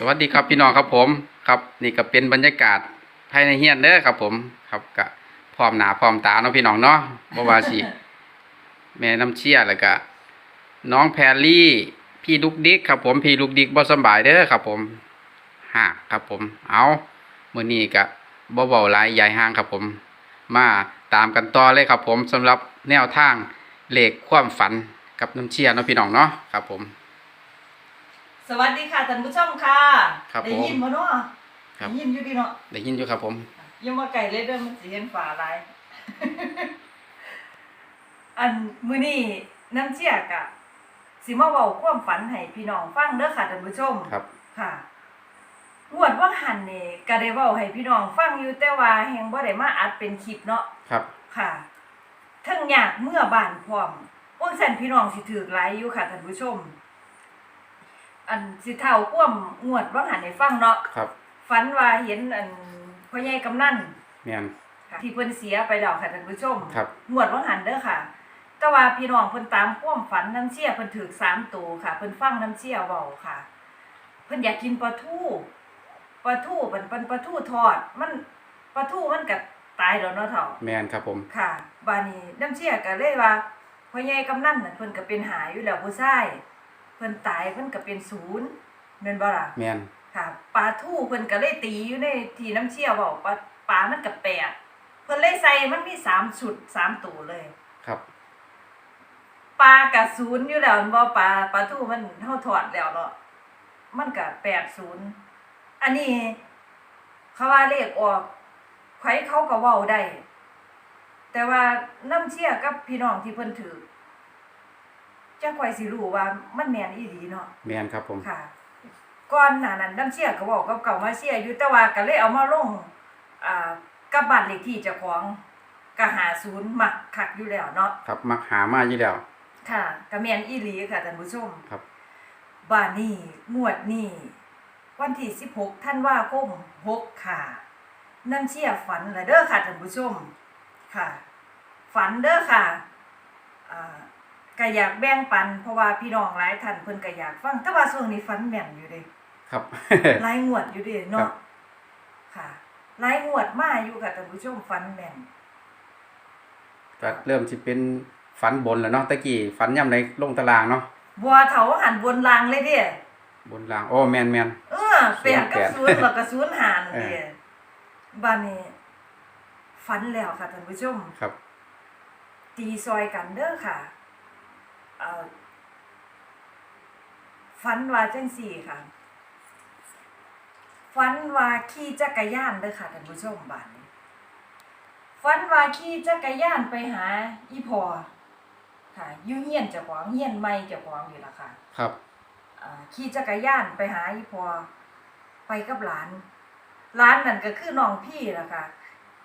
สวัสดีครับพี่น้องครับผมครับนี่ก็เป็นบรรยากาศภายในเฮียนเด้อครับ ผมครับก็พร้อมหน้าพร้อมตาเนาะพี่น้องเนาะบ่ว่าสิแม่น้ำเชี่ยแล้วก็น้องแพรลี่ พี่ลูกดิกครับผมพี่ลูกดิกบ่สบายเด้อครับ ผมฮะครับผม เอามื้อนี้ก็บ่เว้าหลายยายห่างครับผม มาตามกันต่อเลยครับ ผมสำหรับแนวทางเลขความฝันกับน้ำเชี่ยเนาะพี่น้องเนาะครับผม สวัสดีค่ะท่านผู้ชมค่ะครับได้ยินผมบ่เนาะครับ ได้ยินอยู่ดีเนาะได้ยินอยู่ครับผมอยังมาไก่เลยเด้อมันสิเห็นฝาหลาย อันมื้อนี้น้ำเชี่ยกะสิมาเว้าความฝันให้พี่น้องฟังเด้อค่ะท่านผู้ชมครับ ค่ะงวดว่าหันนี่ก็ได้เว้าให้พี่น้องฟังอยู่แต่ว่าแฮงบ่ได้มาอัดเป็นคลิปเนาะครับ ค่ะทั้งยากเมื่อบ้านพร้อมพวกสันพี่น้องสิถือหลายอยู่ค่ะท่านผู้ชม อันสิเท่าก้มงวดว่าหันให้ฟังเนาะครับฝันว่าเห็นอันพ่อใหญ่กำนันแม่น ค่ะที่เพิ่นเสียไปแล้วค่ะท่านผู้ชมครับ งวดว่าหันเด้อค่ะ แต่ว่าพี่น้องเพิ่นตามความฝันน้ำเชี่ยเพิ่นถือสามตัวค่ะเพิ่นฟังน้ำเชี่ยเว้าค่ะ เพิ่นอยากกินปลาทูปลาทูเป็นเป็นปลาทูทอด มันปลาทูมันก็ตายแล้วเนาะเฒ่า แม่นครับผม ค่ะบานี้น้ำเชี่ยก็เลยว่าพ่อใหญ่กำนันน่ะเพิ่นก็เป็นหาอยู่แล้วผู้ชาย เพิ่นตายเพิ่นก็เป็นศูนย์แม่นบ่ล่ะแม่นค่ะปลาทูเพิ่นก็เลยตีอยู่ในที่น้ำเชี่ยเว้าปลาปลามันก็แปดเพิ่นเลยใส่มันมีสามชุดสามตัวเลย ครับปลาก็ศูนย์อยู่แล้วแม่นบ่ปลาปลาทูมันเฮาถอดแล้วเนาะมันก็แปดศูนย์อันนี้เขาว่าเลขออกไผเขาก็เว้าได้ แต่ว่าน้ำเชี่ยกับพี่น้องที่เพิ่นถือ จักไว้สิรู้ว่ามันแม่นอีหลีเนาะแม่นครับผมค่ะก่อนหน้านั้นน้ำเชี่ยก็บอกกับเก่ามาเชี่ยอยู่แต่ว่าก็เลยเอามาลงอ่ากับบ้านเลขที่เจ้าของก็หาศูนย์มักคักอยู่แล้วเนาะครับมักหามาอยู่แล้ว ค่ะก็แม่นอีหลีค่ะท่านผู้ชมครับ บ้านนี้งวดนี้วันที่16ธันวาคม6ค่ะน้ำเชี่ยฝันแล้วเด้อค่ะท่านผู้ชมค่ะ ฝันเด้อค่ะอ่า ก็อยากแบ่งปัน เพราะว่าพี่น้องหลายท่านเพิ่นก็อยากฟังแต่ว่าช่วงนี้ฝันแม่นอยู่เด้ครับ หลายงวดอยู่เด้ครัเนาะบ ค่ะหลายงวดมาอยู่ค่ะท่านผู้ชมฝันแม่นก็เริ่มสิเป็นฝันบนแล้วเนาะตะกี้ฝันย่ำในลงตารางเนาะบัวเถาหันบนรางเลยเด้บนรางโอ้แม่นแม่นเออแปดกับศูศูนนย์ย์แปดแล้วก็ศูนย์หารเออเด้บ้านนี้ฝันแล้วค่ะท่านผู้ชม ครับ ตีซอยกันเด้อค่ะเอ่อ ฝันว่าจังสี่ค่ะฝันว่าขี่จักรยานเด้อค่ะท่านผู้ชมบ้านนี้ฝันว่าขี่จักรยานไปหา อีพอค่ะอยู่เฮียนเจ้าของเฮียนใหม่เจ้าของอยู่ล่ะค่ะ ครับอ่าขี่จักรยานไปหาอีพอไปกับหลานหลานนั่นก็คือน้องพี่ล่ะค่ะ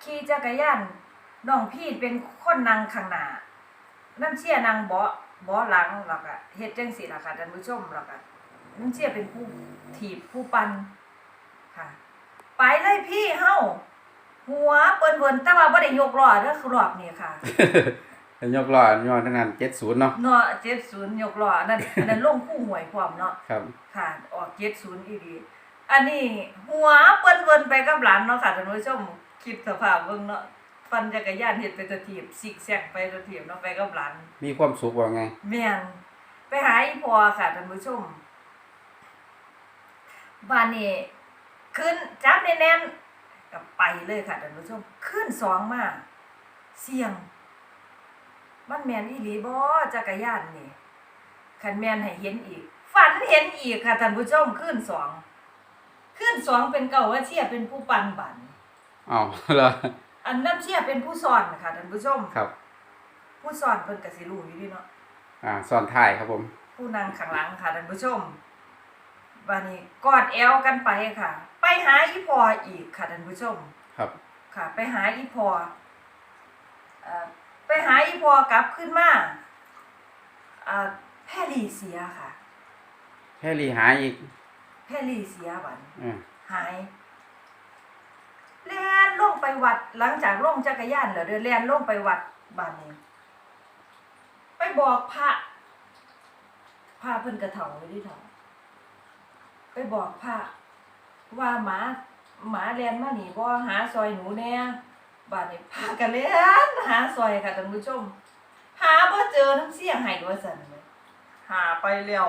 ขี่จักรยานน้องพี่เป็นคนนั่งข้างหน้าน้ำเชี่ยนั่งเบาะ เบาะหลังแล้วก็เฮ็ดจังซี่ล่ะค่ะท่านผู้ชมแล้วก็น้ำเชี่ยเป็นผู้ถีบผู้ปันค่ะ ไปเลยพี่เฮาหัวเปิ้นเวินแต่ว่าบ่ได้ยกล้อเด้อคือรอบนี้ค่ะแล้วยกล้อยอดทั้งนั้น70เนาะเนาะ70ยกล้ออันนั้นอันนั้นลงคู่หวยพร้อมเนาะครับค่ะออกเจ็ดศูนย์อีดีอันนี้หัวเปิ้นเวินไปกับหลานเนาะค่ะท่านผู้ชมคลิปสภาพเบิ่งเนาะ ปั่นจักรยานเฮ็ดไปตะทีบซิกแซกไปตะทีบเนาะไปกับหลานมีความสุขว่าไง แม่นไปหาอีพอค่ะท่านผู้ชมบ้านนี้ขึ้นจับแน่นๆก็ไปเลยค่ะท่านผู้ชมขึ้นสองมาเสียง มันแม่นอีหลีบ่จักรยานนี่คันแม่นให้เห็นอีก ฝันเห็นอีกค่ะท่านผู้ชมขึ้นสองขึ้นสองเป็นเก่าว่าเชียเป็นผู้ปันบันอ้าวเหรอ อันน้ำเชียเป็นผู้สอนค่ะท่านผู้ชมครับ ผู้สอนเพิ่นก็สิรู้อยู่ดีเนาะอ่าซ่อนท้ายครับผม ผู้นั่งข้างหลังค่ะท่านผู้ชมบัดนี้กอดแอวกันไปค่ะ ไปหาอีพออีกค่ะท่านผู้ชม ครับ ค่ะ ไปหาอีพอเอ่อไปหาอีพอกลับขึ้นมาอ่าแพรลี่เสียค่ะ แค่รีหาอีกแพรลี่เสียบัดอ่าหาย แล่นลงไปวัดหลังจากลงจักรยานแล้วเดินแล่นลงไปวัดบ้านนี้ ไปบอกพระพระเพิ่นกระเถาไว้ที่เถาไปบอกพระว่าหมาหมาเรียนมาหนีบ่หาซอยหนูแน่บาดนี้พากันเล่นหาซอยค่ะท่านผู้ชม หาบ่เจอน้ำเสียงให้ว่าซั่นเลยหาไปแล้ว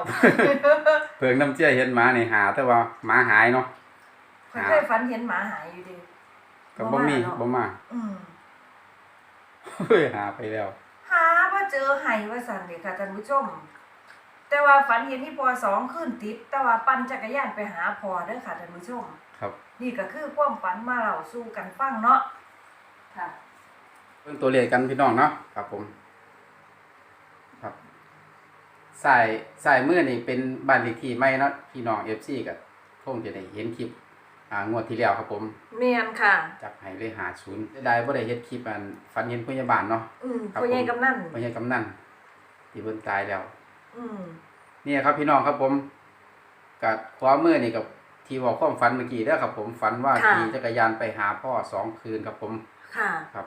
เพิ่งน้ำเชี่ยเห็นหมานี่หาแต่ว่าหมาหายเนาะข้อยเคยฝันเห็นหมาหายอยู่เดิ ก็บ่มีเนาะ บ่มาอืมเฮ้ยหาไปแล้ว หาบ่เจอให้ว่าซั่นเลยค่ะท่านผู้ชม แต่ว่าฝันเห็นที่พอสองขึ้นติด แต่ว่าปั่นจักรยานไปหาพอเด้อค่ะท่านผู้ชม ครับนี่ก็คือความฝันมาเล่าสู่กันฟังเนาะค่ะเบิ่งตัวเลขกันพี่น้องเนาะครับผม ครับสายสายมือนี่เป็นบ้านเลขที่ใหม่เนาะพี่น้อง FC ก็คงจะได้เห็นคลิป อ่างวดที่แล้วครับผมเมียนค่ะ จับให้เลยหาศูนย์ได้บ่ได้เฮ็ดคลิปอันฝันเห็นพยาบาลเนาะ อืมครับ พ่อใหญ่ผมกำนันพยากำนันที่เพิ่นตายแล้ว อืมเนี่ยครับพี่น้องครับผมกับความมือนี่กับที่บอกความฝันเมื่อกี้เด้อครับ ผมฝันว่าขี่จักรยานไปหาพ่อสองคืนครับผมค่ะ ครับ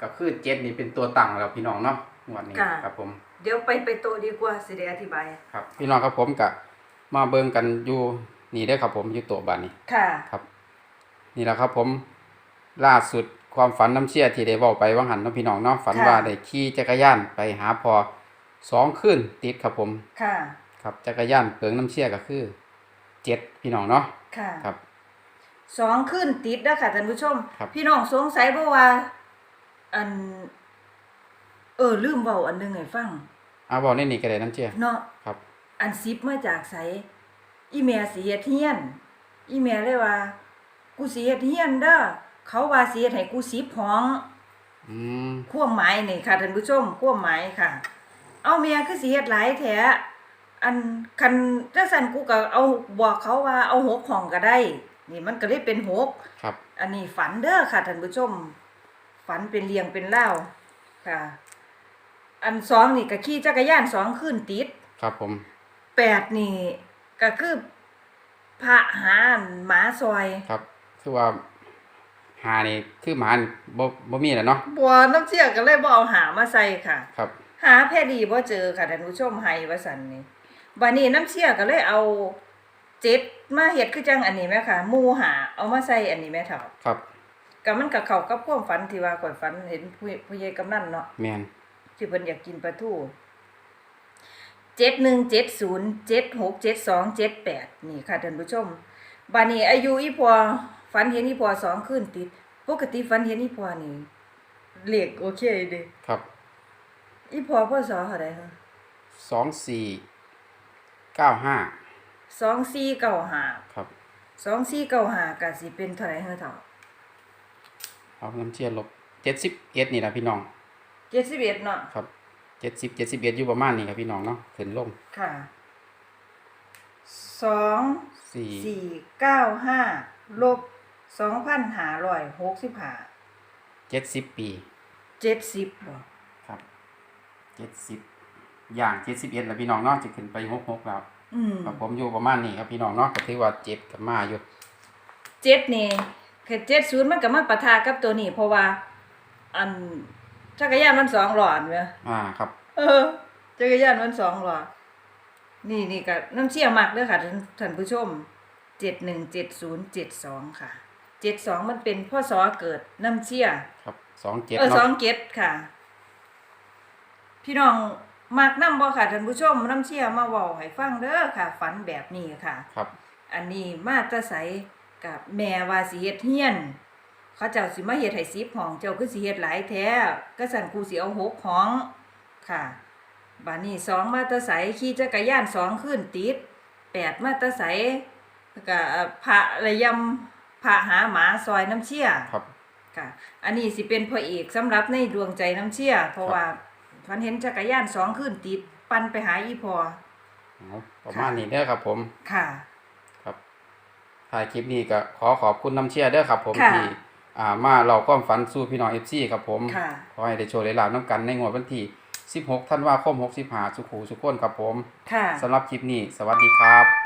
ก็คือเจ็ดนี่เป็นตัวตั้งแล้วพี่น้องเนาะงวดนี้ค่ะ ครับผม เดี๋ยวไปไปโตะดีกว่าสิได้อธิบาย ครับพี่น้องครับผมกับมาเบิ่งกันอยู่ นี่เด้อครับผมอยู่โต๊ะบ้านนี้ค่ะ ครับ นี่แหละครับผมล่าสุดความฝันน้ำเชี่ยที่ได้บอกไปว่างหันเนาะพี่น้องเนาะฝันค่ะ ว่าได้ขี่จักรยานไปหาพ่อสองคืนติดครับผม ค่ะ ครับจักรยานเปิงน้ำเชี่ยก็คือเจ็ดพี่น้องเนาะค่ะครับ สองขึ้นติดนะค่ะท่านผู้ชม ครับ พี่น้องสงสัยบ่ว่า อัน เออลืมเว้าอันหนึงให้ฟังเอาบอกในนี่ก็ได้น้ำเชี่ยเนาะครับ อันซิปมาจากไส อีแม่สิเฮ็ดเฮียน อีแม่เลยว่า กูสิเฮ็ดเฮียนเด้อเขาว่าสิเฮ็ดให้กูสิบห้องอืมความหมายนี่ค่ะท่านผู้ชมความหมายค่ะ เอาเมียคือสิเฮ็ดหลายแท้อันคันจังซั่นกูก็เอาบอกเขาว่าเอาหกห้องก็ได้ นี่มันก็เลยเป็นหกครับ อันนี้ฝันเด้อค่ะท่านผู้ชม ฝันเป็นเรียงเป็นเล่าวค่ะ อันสองนี่ก็ขี่จักรยานสองขึ้นติด ครับผม แปดนี่ ก็คือพระหาหมาซอยครับคือว่าหานี่คือหมานี่บ่บ่มีแล้วเนาะบัวน้ำเชี่ยก็เลยบ่เอาหามาใส่ค่ะ ครับ หาแพดีบ่เจอค่ะท่านผู้ชมให้ว่าซั่นนี่บัดนี้น้ำเชี่ยก็เลยเอาเจ็ดมาเฮ็ดคือจังอันนี้แม่ค่ะหมู่หาเอามาใส่อันนี้แม่เฒ่าครับก็มันก็เข้ากับความฝันที่ว่าข่อยฝันเห็นผู้ผู้ใหญ่กำนันเนาะแมนที่เพิ่นอยากกินปลาทู เจ็ดหนึ่งเจ็ดศูนย์เจ็ดหกเจ็ดสองเจ็ดแปดนี่ค่ะท่านผู้ชมบานี้อายุอีพอฝันเห็นอีพอสองขึ้นติด ปกติฝันเห็นอีพอนี่เลขโอเคเด้ครับอีพอพ่อสอเท่าใดฮะสองสี่เก้าห้าสองสี่เก้าห้าครับสองสี่เก้าห้าก็สิเป็นเท่าไหร่เฮาเท่าเอาน้ำเชี่ยลบเจ็ดสิบเอ็ดนี่นะพี่น้องเจ็ดสิบเอ็ดเนาะครับ เจ็ดสิบเจ็ดสิบเอ็ดอยู่ประมาณนี้ครับพี่น้องเนาะขึ้นลงค่ะสองสี่สี่เก้าห้าลบสองพันห้าร้อยหกสิบห้าเจ็ดสิบปีเจ็ดสิบบ่ครับเจ็ดสิบอย่างเจ็ดสิบเอ็ดแล้วพี่น้องเนาะจะขึ้นไปหกหกแล้วอืมครับผมอยู่ประมาณนี้ครับพี่น้องเนาะก็ถือว่าเจ็ดกับมาอยู่เจ็ดนี่คือเจ็ดศูนย์มันก็มาปะทะกับตัวนี้เพราะว่า อัน จักรยานมันสองหลอดเว้ยอ่าครับ เออจักรยานมันสองหลอดนี่นี่ก็น้ำเชี่ยมากเด้อค่ะท่านท่านผู้ชมเจ็ดหนึ่งเจ็ดศูนย์เจ็ดสองค่ะเจ็ดสองมันเป็นพ่อสอเกิดน้ำเชี่ยครับสองเจ็ดเออสอเนาะงเจ็ดค่ะ พี่น้องมากน้ำบ่ค่ะท่านผู้ชมน้ำเชี่ยมาเว้าให้ฟังเด้อค่ะ ฝันแบบนี้ค่ะ ครับ อันนี้มาแตะใสกับแม่ว่าสิเฮ็ดเฮียนเขาเจ้าสิมาเฮ็ดให้10ห้องเจ้าคือสิเฮ็ดหลายแท้ก็สั่นกูสิเอาหกห้องค่ะบัดนี้สองมาแตะใสขี่จักรยานสองขึ้นติดแปดมาแตะใสแล้วก็พระระยำพระหาหมาซอยน้ำเชี่ยครับค่ะ อันนี้สิเป็นพระเอกสำหรับในดวงใจน้ำเชี่ยเพราะว่าฝันเห็นจักรยานสองขึ้นติดปั่นไปหาอีพอเอาประมาณนี้เด้อครับผมค่ะ ครับถ่ายคลิปนี้ก็ขอขอบคุณน้ำเชียร์เด้อครับผมค่ะที่ อ่ามาเราความฝันสู่พี่น้องเอฟซีครับผมค่ะขอให้ได้โชว์ได้ลาบน้ำกันในงวดวันที่ 16ธันวาคม65สุขูสุขคนครับผมค่ะสำหรับคลิปนี้ สวัสดีครับ